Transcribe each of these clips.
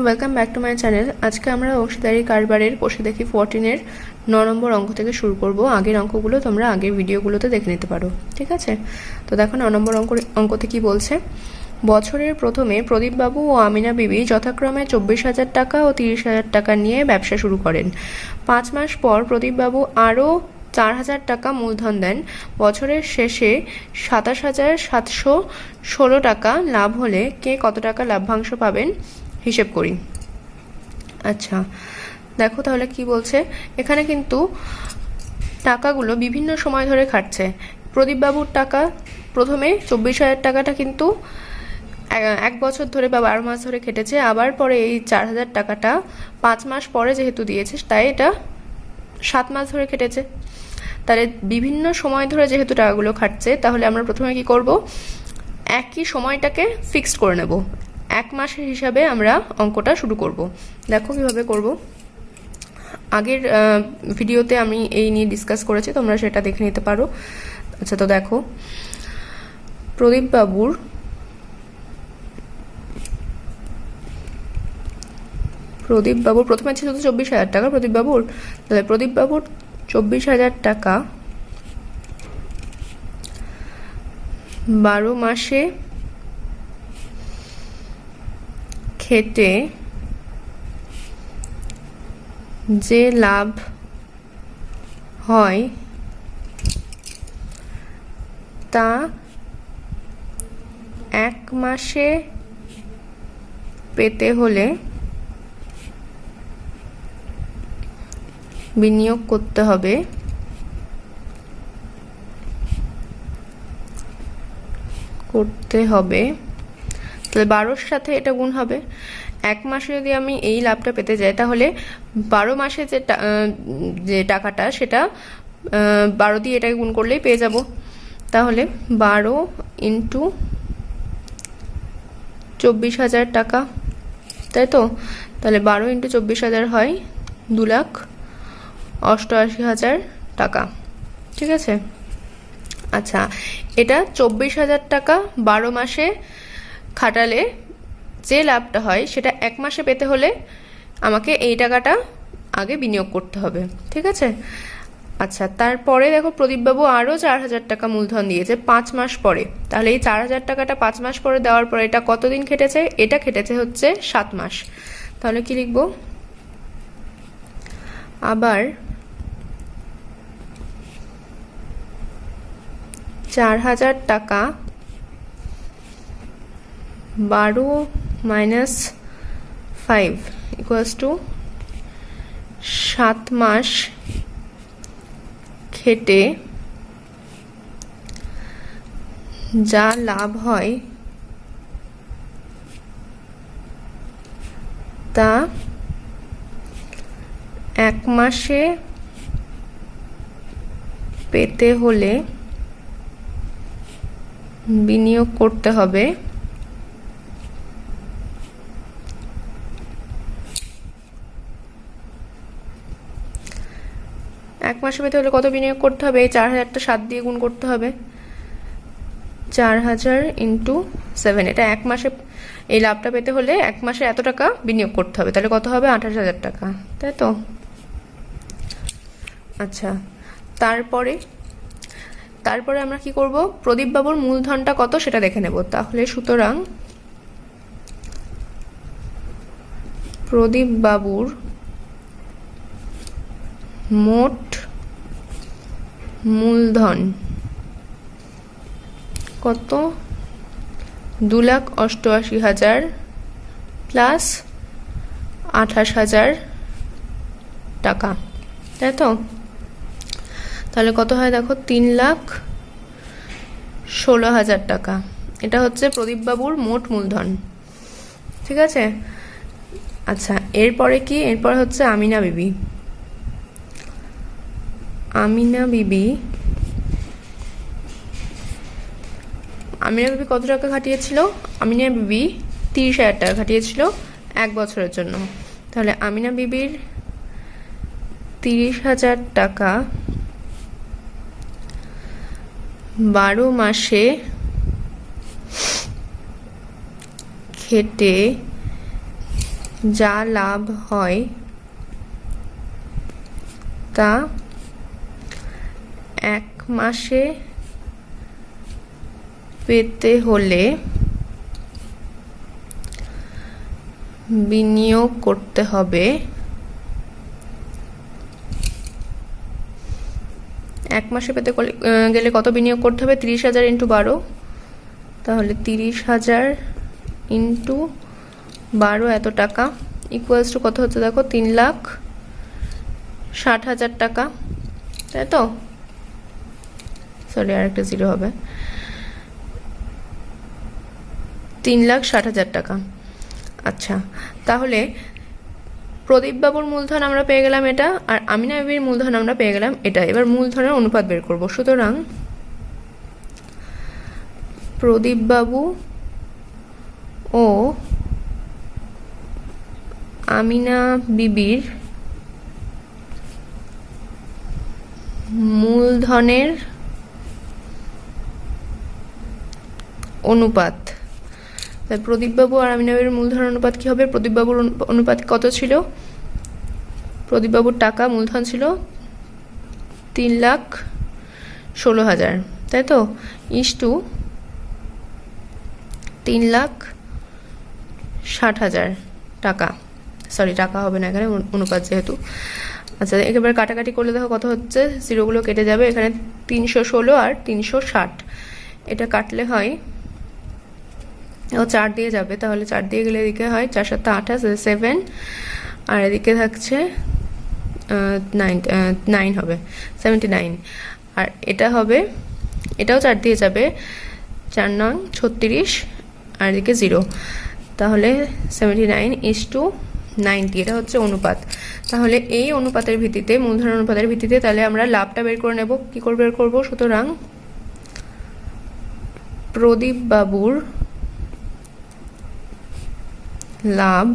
Welcome back to my channel আজকে আমরা অংশীদারি কারবারের কষে দেখি ফোরটিনের ন নম্বর অঙ্ক থেকে শুরু করব। আগের অঙ্কগুলো তোমরা আগের ভিডিওগুলোতে দেখে নিতে পারো। ঠিক আছে? তো দেখো, ন নম্বর অঙ্ক অঙ্কতে কি বলছে? বছরের প্রথমে প্রদীপবাবু ও আমিনা বিবি যথাক্রমে চব্বিশ হাজার টাকা ও তিরিশ হাজার টাকা নিয়ে ব্যবসা শুরু করেন। পাঁচ মাস পর প্রদীপবাবু আরও চার হাজার টাকা মূলধন দেন। বছরের শেষে সাতাশ হাজার সাতশো ষোলো টাকা লাভ হলে কে কত টাকা লাভ্যাংশ পাবেন? হিসেব করি। আচ্ছা দেখো তাহলে কি বলছে? এখানে কিন্তু টাকাগুলো বিভিন্ন সময় ধরে খাটছে। প্রদীপবাবুর টাকা প্রথমে চব্বিশ হাজার টাকাটা কিন্তু এক বছর ধরে বা বারো মাস ধরে খেটেছে। আবার পরে এই চার হাজার টাকাটা পাঁচ মাস পরে যেহেতু দিয়েছে, তাই এটা সাত মাস ধরে খেটেছে। তাহলে বিভিন্ন সময় ধরে যেহেতু টাকাগুলো খাটছে, তাহলে আমরা প্রথমে কি করব? একই সময়টাকে ফিক্সড করে নেব। এক মাসের হিসাবে আমরা অঙ্কটা শুরু করব। দেখো কীভাবে করব। আগের ভিডিওতে আমি এই নিয়ে ডিসকাস করেছি, তোমরা সেটা দেখে নিতে পারো। আচ্ছা তো দেখো। প্রদীপ বাবুর প্রদীপ বাবুর প্রথমে ছিল তো চব্বিশ হাজার টাকা প্রদীপ বাবুর তাহলে প্রদীপ বাবুর চব্বিশ হাজার টাকা বারো মাসে খেটে যে লাভ হয় তা এক মাসে পেতে হলে বিনিয়োগ করতে হবে। করতে হবে। তাহলে বারোর সাথে এটা গুণ হবে। এক মাসে যদি আমি এই লাভটা পেতে যাই, তাহলে বারো মাসে যে যে টাকাটা, সেটা বারো দিয়ে এটাকে গুণ করলেই পেয়ে যাব। তাহলে বারো ইন্টু চব্বিশ হাজার টাকা। তাই তো? তাহলে বারো ইন্টু চব্বিশ হাজার হয় দু লাখ অষ্টআশি হাজার টাকা। ঠিক আছে? আচ্ছা এটা চব্বিশ হাজার টাকা বারো মাসে খাটালে যে লাভটা হয় সেটা এক মাসে পেতে হলে আমাকে এই টাকাটা আগে বিনিয়োগ করতে হবে, ঠিক আছে? আচ্ছা তারপরে দেখো প্রদীপবাবু আরও চার হাজার টাকা মূলধন দিয়েছে পাঁচ মাস পরে। তাহলে এই চার হাজার টাকাটা পাঁচ মাস পরে দেওয়ার পরে এটা কতদিন খেটেছে? এটা খেটেছে হচ্ছে সাত মাস। তাহলে কি লিখব? আবার চার হাজার টাকা বারো মাইনাস ফাইভ ইকুয়ালস টু সাত মাস খেটে যা লাভ হয় তা এক মাসে পেতে হলে বিনিয়োগ করতে হবে। এক মাসে পেতে হলে কত বিনিয়োগ করতে হবে? এই চার হাজারটা সাত দিয়ে গুণ করতে হবে। চার হাজার ইন্টু সেভেন এটা এক মাসে, এই লাভটা পেতে হলে এক মাসে এত টাকা বিনিয়োগ করতে হবে। তাহলে কত হবে? আঠাশ হাজার টাকা। তাই তো? আচ্ছা তারপরে তারপরে আমরা কি করব? প্রদীপ বাবুর মূলধনটা কত সেটা দেখে নেব। তাহলে সুতরাং প্রদীপ বাবুর মোট মূলধন কত? দু লাখ অষ্টআশি হাজার প্লাস আঠাশ হাজার টাকা। তাই তো? তাহলে কত হয় দেখো? তিন লাখ ষোলো হাজার টাকা। এটা হচ্ছে প্রদীপবাবুর মোট মূলধন। ঠিক আছে? আচ্ছা এরপরে কি? এরপরে হচ্ছে আমিনা বিবি। আমিনা বিবি। আমিনা বিবি কত টাকা খাটিয়েছিল? আমিনা বিবি তিরিশ হাজার টাকা খাটিয়েছিল এক বছরের জন্য। তাহলে আমিনা বিবির তিরিশ হাজার টাকা বারো মাসে খেটে যা লাভ হয় তা এক মাসে পেতে হলে বিনিয়োগ করতে হবে। এক মাসে পেতে গেলে- কত বিনিয়োগ করতে হবে? তিরিশ হাজার ইন্টু বারো। তাহলে তিরিশ হাজার ইন্টু বারো এত টাকা। ইকুয়ালস টু কত হচ্ছে দেখো? তিন লাখ ষাট হাজার টাকা। তাই তো? সরি আর একটা জিরো হবে। তিন লাখ ষাট হাজার টাকা। আচ্ছা তাহলে প্রদীপবাবুর মূলধন আমরা পেয়ে গেলাম এটা, আর আমিনা বিবির মূলধন আমরা পেয়ে গেলাম এটা। এবার মূলধনের অনুপাত বের করব। সুতরাং প্রদীপবাবু ও আমিনা বিবির মূলধনের অনুপাত। প্রদীপবাবু আর আমিনাবের মূলধন অনুপাত কি হবে? প্রদীপবাবুর অনু- অনুপাত কত ছিল? প্রদীপবাবুর টাকা মূলধন ছিল তিন লাখ ষোলো হাজার। তাই তো? ইস টু তিন লাখ ষাট হাজার টাকা। সরি, টাকা হবে না এখানে, অনু- অনুপাত যেহেতু। আচ্ছা একেবারে কাটাকাটি করলে দেখো কত হচ্ছে? জিরোগুলো কেটে যাবে, এখানে তিনশো ষোলো আর তিনশো ষাট। এটা কাটলে হয় ও চার দিয়ে যাবে, তাহলে চার দিয়ে গেলে এদিকে হয় চার সাতটা আঠাশ সেভেন আর এদিকে থাকছে নাইন নাইন হবে সেভেন্টি নাইন আর এটা হবে, এটাও চার দিয়ে যাবে, চার নং ছত্রিশ, আর এদিকে জিরো তাহলে seventy nine is to ninety এটা হচ্ছে অনুপাত। তাহলে এই অনুপাতের ভিত্তিতে, মূলধন অনুপাতের ভিত্তিতে তাহলে আমরা লাভটা বের করে নেব। কী করে বের করব? সুতরাং প্রদীপ বাবুর লাভ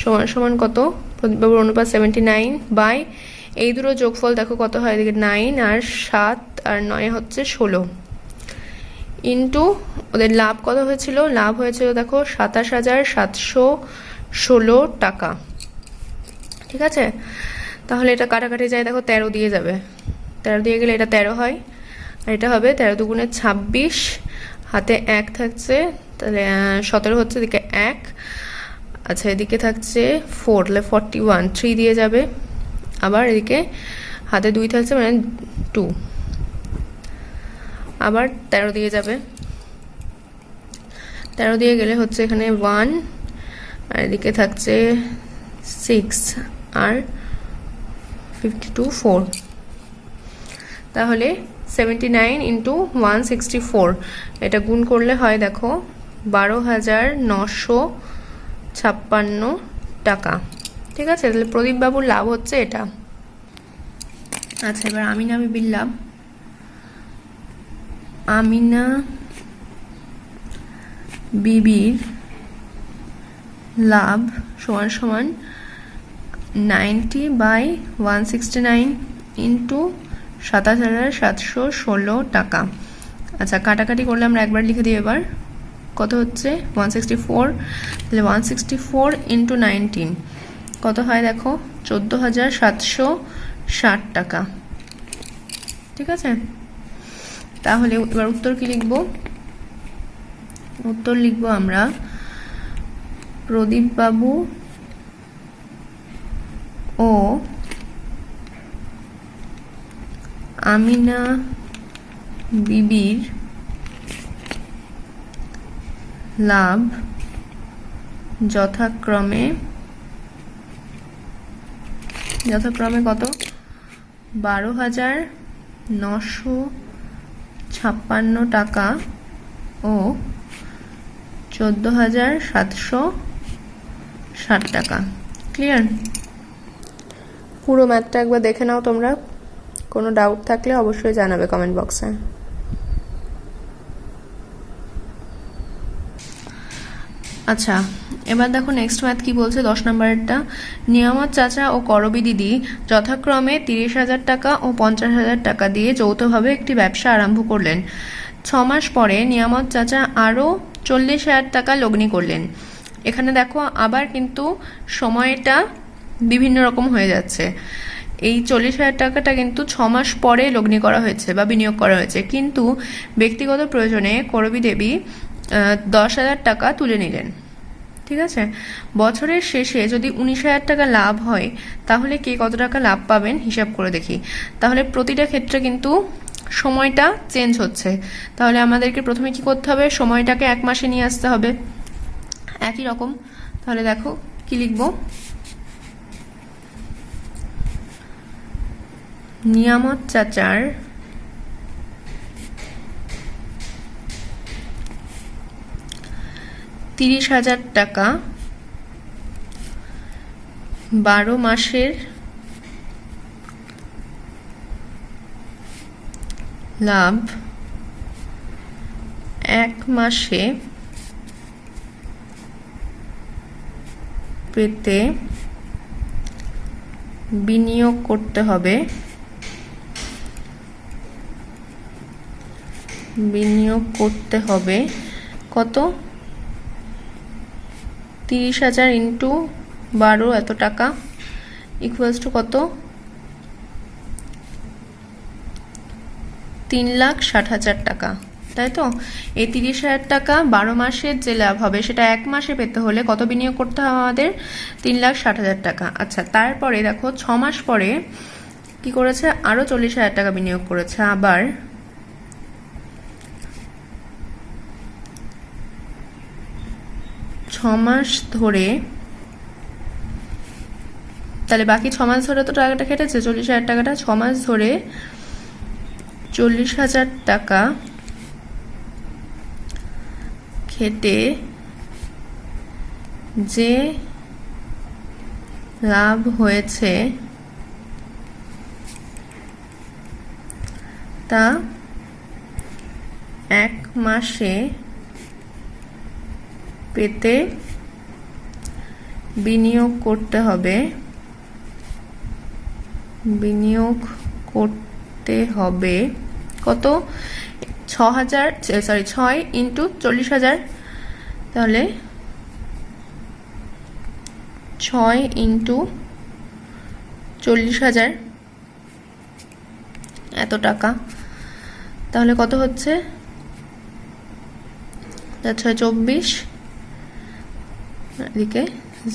সমান সমান কত? প্রদীপবাবুর অনুপাত সেভেন্টি নাইন বাই এই দুটো যোগফল দেখো কত হয় এদিকে নাইন আর সাত আর নয় হচ্ছে ষোলো। ইন্টু ওদের লাভ কত হয়েছিল? লাভ হয়েছিল দেখো সাতাশ হাজার সাতশো ষোলো টাকা। ঠিক আছে? তাহলে এটা কাটাকাটি যায় দেখো তেরো দিয়ে যাবে। তেরো দিয়ে গেলে এটা তেরো হয়। আর এটা হবে তেরো দুগুণে ছাব্বিশ, হাতে এক থাকছে তাহলে সতেরো হচ্ছে এদিকে এক। আচ্ছা এদিকে থাকছে ফোর তাহলে ফর্টি ওয়ান থ্রি দিয়ে যাবে। আবার এদিকে হাতে দুই থাকছে মানে টু আবার তেরো দিয়ে যাবে। তেরো দিয়ে গেলে হচ্ছে এখানে ওয়ান আর এদিকে থাকছে সিক্স আর ফিফটি টু ফোর তাহলে seventy nine into one sixty four এটা গুণ করলে হয়, দেখো বারো হাজার নশো ছাপ্পান্ন টাকা। ঠিক আছে? তাহলে প্রদীপবাবুর লাভ হচ্ছে এটা। আচ্ছা এবার আমিনা বিবির লাভ। আমিনা বিবির লাভ সমান সমান ninety by one sixty nine into সাতাশ হাজার সাতশো ষোলো টাকা। আচ্ছা কাটাকাটি করলে আমরা একবার লিখে দিই এবার। কত হচ্ছে? ওয়ান সিক্সটি ফোর তাহলে one sixty four into nineteen কত হয় দেখো? চোদ্দ হাজার সাতশো ষাট টাকা। ঠিক আছে? তাহলে এবার উত্তর কি লিখব? উত্তর লিখব আমরা প্রদীপবাবু ও আমিনা বিবির লাভ যথাক্রমে যথাক্রমে কত? বারো হাজার নশো ছাপ্পান্ন টাকা ও চোদ্দ হাজার সাতশো ষাট টাকা। ক্লিয়ার পুরো ম্যাথটা একবার দেখে নাও তোমরা। কোনো ডাউট থাকলে অবশ্যই জানাবে কমেন্ট বক্সে আচ্ছা এবার দেখো নেক্সট ম্যাথ কি বলছে দশ নম্বরেরটা। নিয়ামত চাচা ও করবি দিদি, যথাক্রমে তিরিশ হাজার টাকা ও পঞ্চাশ হাজার টাকা দিয়ে যৌথভাবে একটি ব্যবসা আরম্ভ করলেন। ছ মাস পরে নিয়ামত চাচা আরও চল্লিশ হাজার টাকা লগ্নি করলেন। এখানে দেখো আবার কিন্তু সময়টা বিভিন্ন রকম হয়ে যাচ্ছে। এই চল্লিশ হাজার টাকাটা কিন্তু ছ মাস পরে লগ্নি করা হয়েছে বা বিনিয়োগ করা হয়েছে। কিন্তু ব্যক্তিগত প্রয়োজনে করবী দেবী দশ হাজার টাকা তুলে নিলেন। ঠিক আছে? বছরের শেষে যদি উনিশ হাজার টাকা লাভ হয়, তাহলে কে কত টাকা লাভ পাবেন হিসাব করে দেখি। তাহলে প্রতিটা ক্ষেত্রে কিন্তু সময়টা চেঞ্জ হচ্ছে। তাহলে আমাদেরকে প্রথমে কি করতে হবে? সময়টাকে এক মাসে নিয়ে আসতে হবে। একই রকম। তাহলে দেখো, কি লিখব? নিয়ামত চাচার তিরিশ হাজার টাকা বারো মাসের লাভ এক মাসে পেতে বিনিয়োগ করতে হবে। বিনিয়োগ করতে হবে কত? তিরিশ হাজার ইন্টু বারো এত টাকা ইকুয়ালস টু কত? তিন লাখ ষাট হাজার টাকা, তাই তো? এই তিরিশ হাজার টাকা বারো মাসের যে লাভ হবে, সেটা এক মাসে পেতে হলে কত বিনিয়োগ করতে হবে আমাদের? তিন লাখ ষাট হাজার টাকা। আচ্ছা তারপরে দেখো, ছ মাস পরে কি করেছে? আরও চল্লিশ হাজার টাকা বিনিয়োগ করেছে, আবার ছ মাস ধরে, তাহলে বাকি ছ মাস ধরে তো টাকাটা কেটেছে চল্লিশ হাজার টাকাটা ছ মাস ধরে চল্লিশ হাজার টাকা খেটে যে লাভ হয়েছে তা এক মাসে পেতে বিনিয়োগ করতে হবে। বিনিয়োগ করতে হবে কত? ছ হাজার সরি ছয় ইন্টু চল্লিশ হাজার। তাহলে ছয় ইন্টু চল্লিশ হাজার। এত টাকা। তাহলে কত হচ্ছে? ছয় চব্বিশ। এদিকে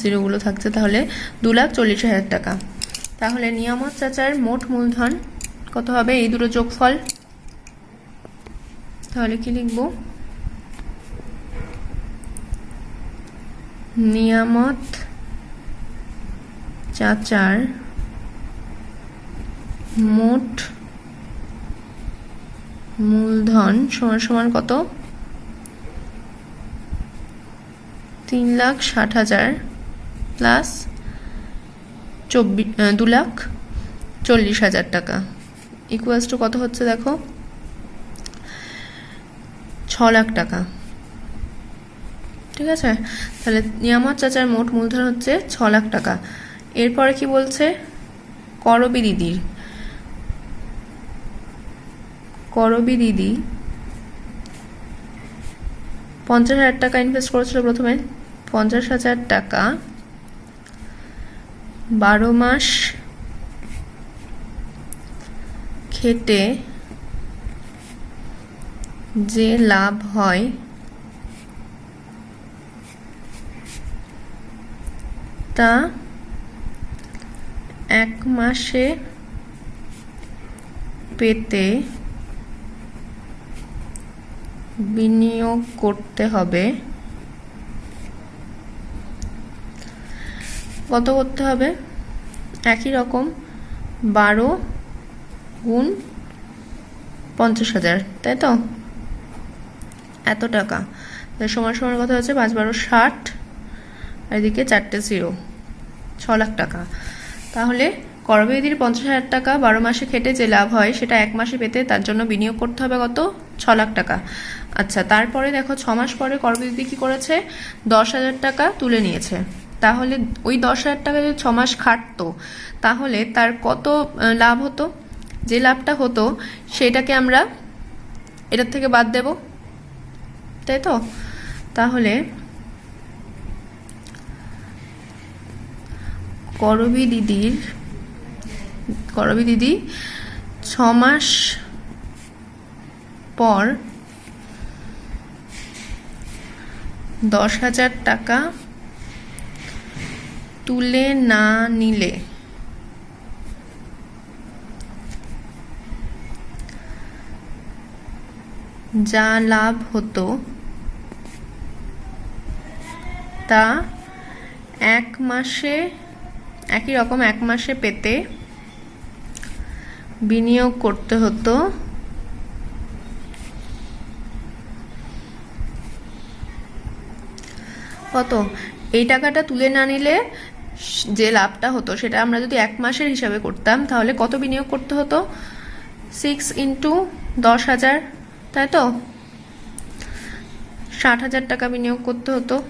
জিরোগুলো থাকছে, তাহলে দু লাখ চল্লিশ হাজার টাকা। তাহলে নিয়ামত চাচার মোট মূলধন কত হবে? এই দুটো যোগফল। তাহলে কি লিখব? নিয়ামত চাচার মোট মূলধন সমান সমান কত? তিন লাখ ষাট হাজার প্লাস চব্বিশ দু লাখ চল্লিশ হাজার টাকা। ইকুয়ালস টু কত হচ্ছে দেখো? ছ লাখ টাকা। ঠিক আছে? তাহলে নিয়ামত চাচার মোট মূলধন হচ্ছে ছ লাখ টাকা। এরপরে কি বলছে? করবি দিদির। করবি দিদি পঞ্চাশ হাজার টাকা ইনভেস্ট করেছিল প্রথমে। পঞ্চাশ হাজার টাকা। বারো মাস খেটে যে লাভ হয়, তা এক মাসে পেতে বিনিয়োগ করতে হবে। কত করতে হবে? একই রকম বারো গুণ পঞ্চাশ হাজার, তাই তো? এত টাকা। সমান সমান কথা হচ্ছে পাঁচ বারো ষাট এদিকে চারটে জিরো, ছ লাখ টাকা। তাহলে করবেদির পঞ্চাশ হাজার টাকা বারো মাসে খেটে যে লাভ হয়, সেটা এক মাসে পেতে তার জন্য বিনিয়োগ করতে হবে কত? ছ লাখ টাকা। আচ্ছা তারপরে দেখো ছ মাস পরে করবেদিদি কি করেছে? দশ হাজার টাকা তুলে নিয়েছে। তাহলে ওই দশ হাজার টাকা যদি ছ মাস খাটতো, তাহলে তার কত লাভ হতো? যে লাভটা হতো, সেটাকে আমরা এটার থেকে বাদ দেব। তাই তো? তাহলে করবি দিদির, করবি দিদি, ছ মাস পর দশ হাজার টাকা তুলে না নিলে। যা লাভ হতো তা এক মাসে, একই রকম এক মাসে পেতে বিনিয়োগ করতে হতো। কত? এই টাকাটা তুলে না নিলে যে লাভটা হতো, সেটা আমরা যদি এক মাসের হিসাবে করতাম, তাহলে কত বিনিয়োগ করতে হতো? সিক্স ইন্টু দশ হাজার, তাই তো? ষাট হাজার টাকা বিনিয়োগ করতে হতো।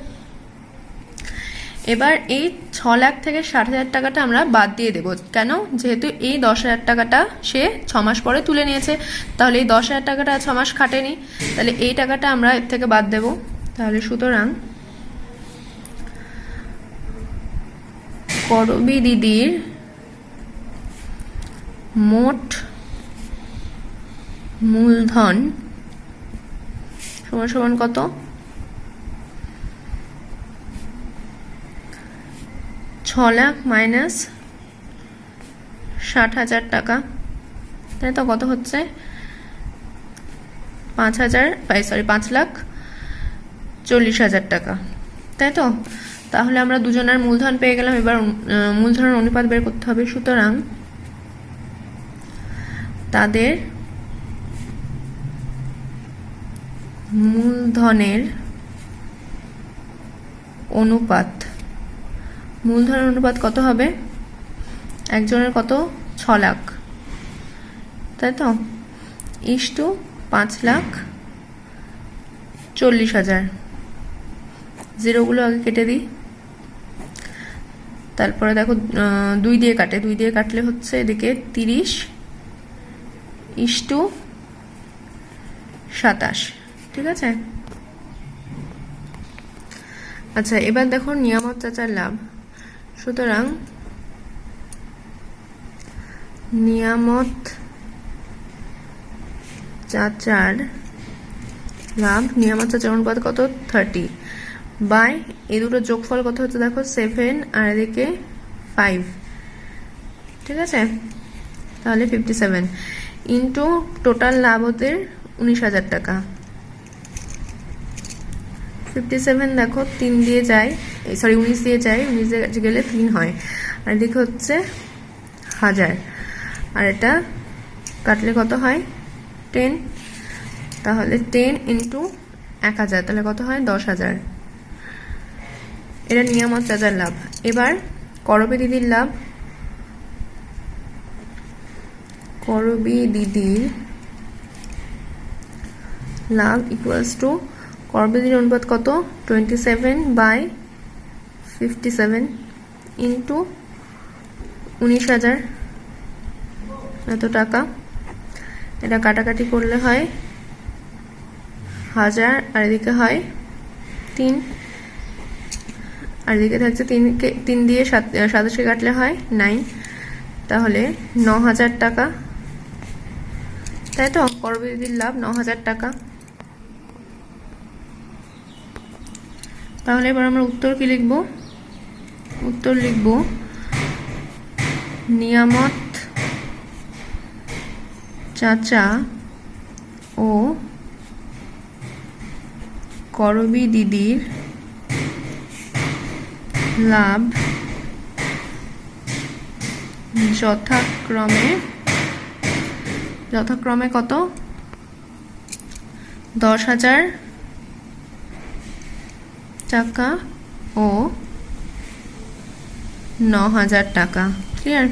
এবার এই ছ লাখ থেকে ষাট হাজার টাকাটা আমরা বাদ দিয়ে দেবো। কেন? যেহেতু এই দশ হাজার টাকাটা সে ছ মাস পরে তুলে নিয়েছে। তাহলে এই দশ হাজার টাকাটা ছ মাস খাটেনি। তাহলে এই টাকাটা আমরা এর থেকে বাদ দেবো। তাহলে সুতরাং করবি দিদির মোট মূলধন সমান সমান কত? ছ লাখ মাইনাস ষাট হাজার টাকা। তাই তো কত হচ্ছে? পাঁচ হাজার সরি, পাঁচ লাখ চল্লিশ হাজার টাকা। তাই তো? তাহলে আমরা দুজনের মূলধন পেয়ে গেলাম। এবার মূলধনের অনুপাত বের করতে হবে। সুতরাং তাদের মূলধনের অনুপাত মূলধনের অনুপাত কত হবে? একজনের কত? ছ লাখ। তাই তো? ইস টু পাঁচ লাখ চল্লিশ হাজার। জিরোগুলো আগে কেটে দিই। তারপরে দেখো দুই দিয়ে কাটে। দুই দিয়ে কাটলে হচ্ছে এদিকে তিরিশ ইস টু সাতাশ। ঠিক আছে? আচ্ছা এবার দেখো নিয়ামত চাচার লাভ। সুতরাং নিয়ামত চাচার লাভ, নিয়ামত চাচার অনুপাত কত? থার্টি বাই, এই দুটো যোগফল কত হচ্ছে দেখো সেভেন আর এদিকে ফাইভ ঠিক আছে? তাহলে ফিফটি সেভেন ইন্টু টোটাল লাভ হতে উনিশ হাজার টাকা। ফিফটি সেভেন দেখো, তিন দিয়ে যায় সরি উনিশ দিয়ে যায়, উনিশ গেলে তিন হয়। আর এদিকে হচ্ছে হাজার। আর এটা কাটলে কত হয়? টেন তাহলে টেন ইন্টু এক হাজার, তাহলে কত হয়? দশ হাজার। এটা নিয়ামত চাচার লাভ। এবার করবি দিদির লাভ। করবি দিদির লাভ ইকুয়ালস টু করবি দিদির অনুপাত কত? Twenty seven by fifty seven into উনিশ হাজার। এত টাকা। এটা কাটাকাটি করলে হয় হাজার আর এদিকে হয় তিন। আর এদিকে থাকছে তিনকে তিন দিয়ে সাত সাতাশে কাটলে হয় নাইন। তাহলে ন হাজার টাকা। তাই তো করবিদির লাভ ন হাজার টাকা। তাহলে এবার আমরা উত্তর কি লিখব? উত্তর লিখব, নিয়ামত চাচা ও করবি দিদির লাভ যথাক্রমে যথাক্রমে কত? দশ হাজার টাকা ও ন হাজার টাকা। ক্লিয়ার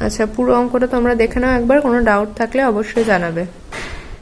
আচ্ছা পুরো অঙ্কটা তোমরা দেখে নাও। একবার কোনো ডাউট থাকলে অবশ্যই জানাবে।